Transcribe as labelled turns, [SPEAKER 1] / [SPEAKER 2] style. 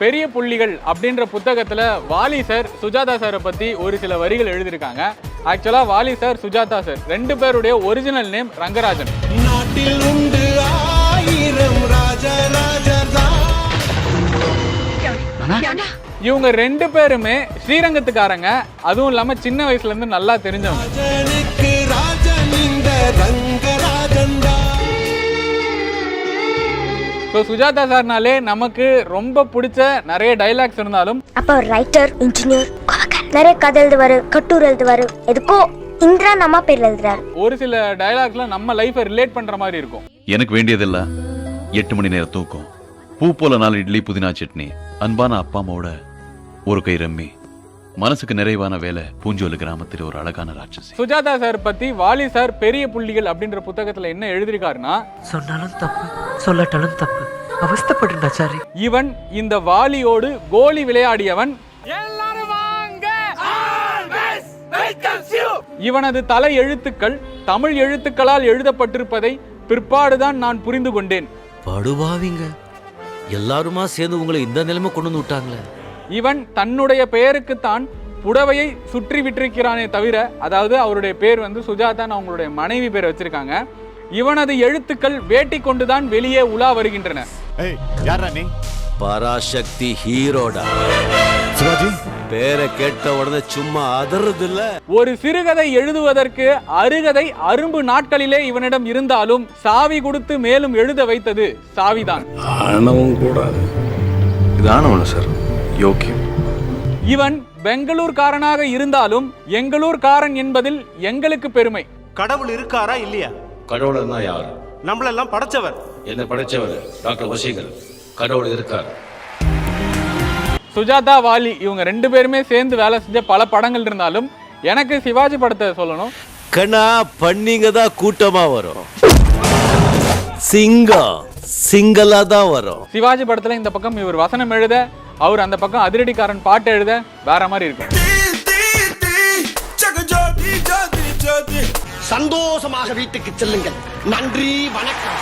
[SPEAKER 1] பெரிய புள்ளிகள் அப்படின்ற புத்தகத்துல வாலி சார் சுஜாதா சாரை பத்தி ஒரு சில வரிகள் எழுதியிருக்காங்க. ஆக்சுவலா வாலி சார் சுஜாதா சார் ரெண்டு பேருடைய ஒரிஜினல் நேம் ரங்கராஜன்.
[SPEAKER 2] நாட்டில் உண்டு ஆயிரம்
[SPEAKER 1] இவங்க ரெண்டு பேருமே ஸ்ரீரங்கத்துக்காரங்க. அதுவும் இல்லாம சின்ன வயசுல இருந்து நல்லா தெரிஞ்சவங்க. ஸோ சுஜாதா சார்னாலே நமக்கு ரொம்ப பிடிச்ச நிறைய டைலாக்ஸ் இருந்தாலும்
[SPEAKER 3] அப்போ ரைட்டர் இன்ஜினியர் நிறைய கதை எழுதுவாரு கட்டுரை எழுதுவாரு. எதுக்கோ இந்திரா நம்ம பேர்ல எழுதுறாரு.
[SPEAKER 1] ஒரு சில டைலாக்ஸ்லாம் நம்ம லைஃப்பை ரிலேட் பண்ற மாதிரி இருக்கும்.
[SPEAKER 4] எனக்கு வேண்டியதெல்லாம் எட்டு மணி நேரம் தூக்கம். பூ போல நாலு இட்லி புதினா சட்னி. அன்பான அப்பா அம்மாவோட ஒரு கை ரம்மி. மனசுக்கு நிறைவான வேலை பூஞ்சோலு கிராமத்தில் ஒரு அழகான ராட்சசி.
[SPEAKER 1] சுஜாதா சார் பத்தி வாலி சார் பெரிய புள்ளிகள் அப்படின்ற புத்தகத்துல என்ன எழுதியிருக்காருன்னா
[SPEAKER 5] சொன்னாலும் தப்பு சொல்லாட்டாலும் தப்பு. அவஸ்தப்படுறா சாரி
[SPEAKER 1] இவன் இந்த வாலியோடு கோலி விளையாடியவன். இவனது தலை எழுத்துக்கள் தமிழ் எழுத்துக்களால் எழுதப்பட்டிருப்பதை பிற்பாடுதான் நான் புரிந்து கொண்டேன்.
[SPEAKER 6] படுபாவிங்க எல்லாருமா சேர்ந்து உங்களை இந்த நிலைமை கொண்டு வந்து விட்டாங்களே.
[SPEAKER 1] இவன் தன்னுடைய பெயருக்குத்தான் புடவையை சுற்றி விட்டிருக்கிறானே தவிர அதாவது அவருடைய பேர் வந்து சுஜாதான் அவங்களுடைய மனைவி பேர் வச்சிருக்காங்க. இவனது எழுத்துக்கள் வேட்டி கொண்டுதான் வெளியே உலா வருகின்றன.
[SPEAKER 7] ஏய் யாரா நீ?
[SPEAKER 6] பராசக்தி ஹீரோடா.
[SPEAKER 7] சிவாஜி
[SPEAKER 6] பேரை கேட்ட உடனே சும்மா அதறது இல்ல
[SPEAKER 1] ஒரு சிறுகதை எழுதுவதற்கு அருகதை அரும்பு நாட்களிலே இவனிடம் இருந்தாலும் சாவி கொடுத்து மேலும் எழுத வைத்தது சாவிதான்.
[SPEAKER 8] ஆணவம் கூடாது. இது ஆணவம் சார். யோக்கியம்.
[SPEAKER 1] இவன் பெங்களூர்காரனாக இருந்தாலும் எங்களூர்காரன் என்பதில் எங்களுக்கு பெருமை.
[SPEAKER 9] கடவுள் இருக்காரா இல்லையா?
[SPEAKER 8] கடவுள்னா யார்?
[SPEAKER 9] நம்மளெல்லாம் படைச்சவர்.
[SPEAKER 8] என்ன படைச்சவர்? டாக்டர் வசீகர். கடவுள் இருக்கார்.
[SPEAKER 1] சுஜாதா வாலி இவங்க ரெண்டு பேருமே சேர்ந்து வேலை செஞ்ச பல படங்கள் இருந்தாலும் எனக்கு சிவாஜி படத்தை சொல்லணும்.
[SPEAKER 6] கண்ணா பண்ணிங்க தான் கூட்டமா வரும். சிங்கம் சிங்கலா தான் வரும்.
[SPEAKER 1] சிவாஜி படத்துல இந்த பக்கம் இவர் வசனம் எழுத அவர் அந்த பக்கம் அதிரடிக்காரன் பாட்டு எழுத வேற மாதிரி இருக்கும்.
[SPEAKER 2] சந்தோஷமாக வீட்டுக்கு செல்லுங்கள். நன்றி வணக்கம்.